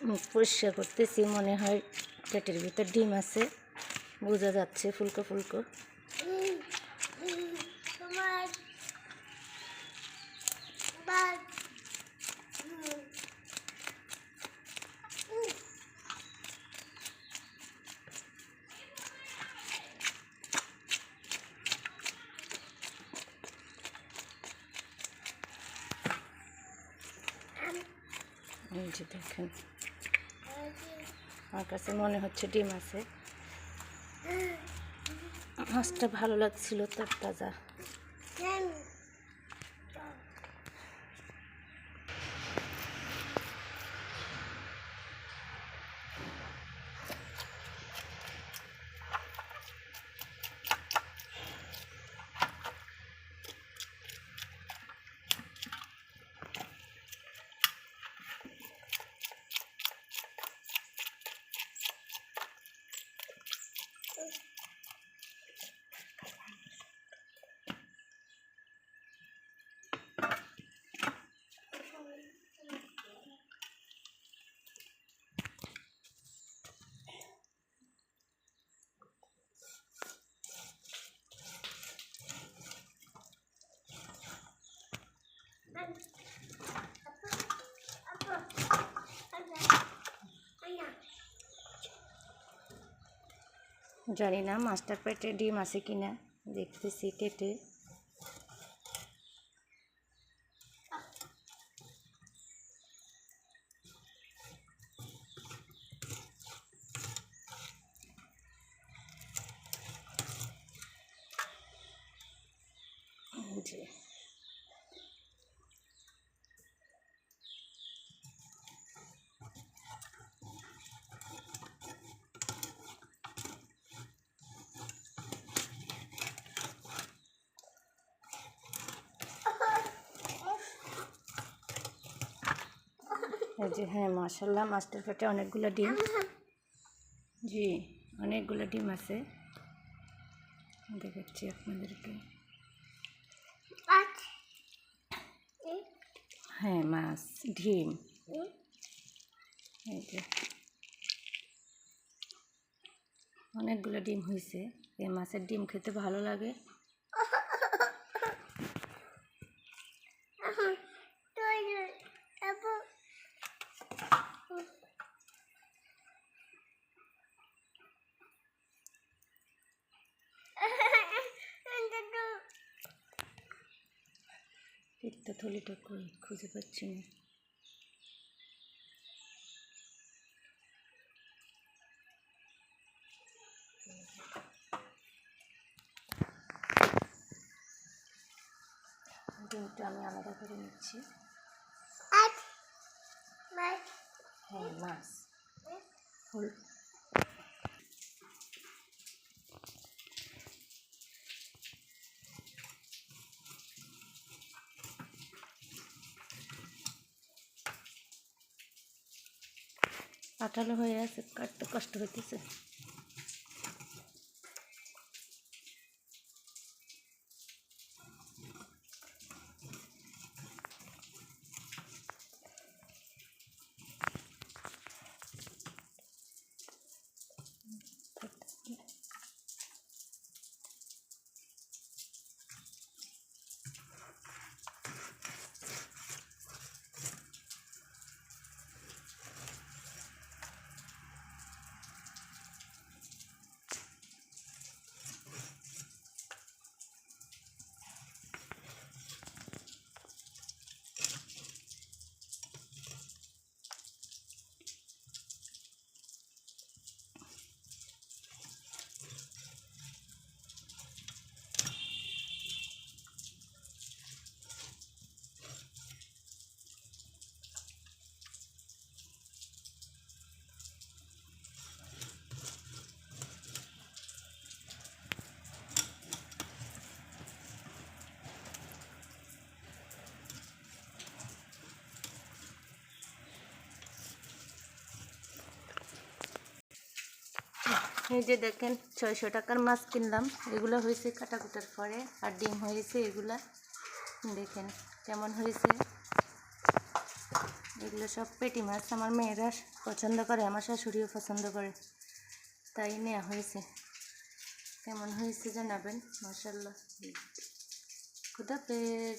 মুখ পরিষ্কার করতেছি মনে হয় পেটের ভিতর ডিম আছে। বোঝা যাচ্ছে ফুলকো ফুলকো। এই যে দেখেন। আমার কাছে মনে হচ্ছে ডিম আছে। মাছটা ভালো লাগছিল তার তাজা। জানি না মাস্টার পেটে ডিম আছে কিনা দেখতেছি কেটে এই যে এই যে হ্যাঁ মাশাল্লাহ মাছটার পেটে অনেকগুলো ডিম। জি অনেকগুলো ডিম আছে। দেখাচ্ছি আপনাদেরকে। হ্যাঁ মাছ ডিম। এই যে। অনেকগুলো ডিম হয়েছে এই মাছের ডিম খেতে ভালো লাগে। পিঠটা থলিটা কই খুঁজে পাচ্ছি না। ডিমটা আমি আলাদা করে নিচ্ছি। হ্যাঁ মাছ। ফুল পাঠালো হয়ে আছে কাটতে কষ্ট হইতেছে। এই যে দেখেন, ছয়শো টাকার মাছ কিনলাম। এগুলো হয়েছে কাটাকুটার পরে, আর ডিম হয়েছে এগুলা। দেখেন কেমন হয়েছে। এগুলো সব পেটি মাছ, আমার মেয়েরা পছন্দ করে, আমার শাশুড়িও পছন্দ করে। তাই নেওয়া হয়েছে। কেমন হয়েছে জানাবেন? মাসাল্লাহ খুদাফেজ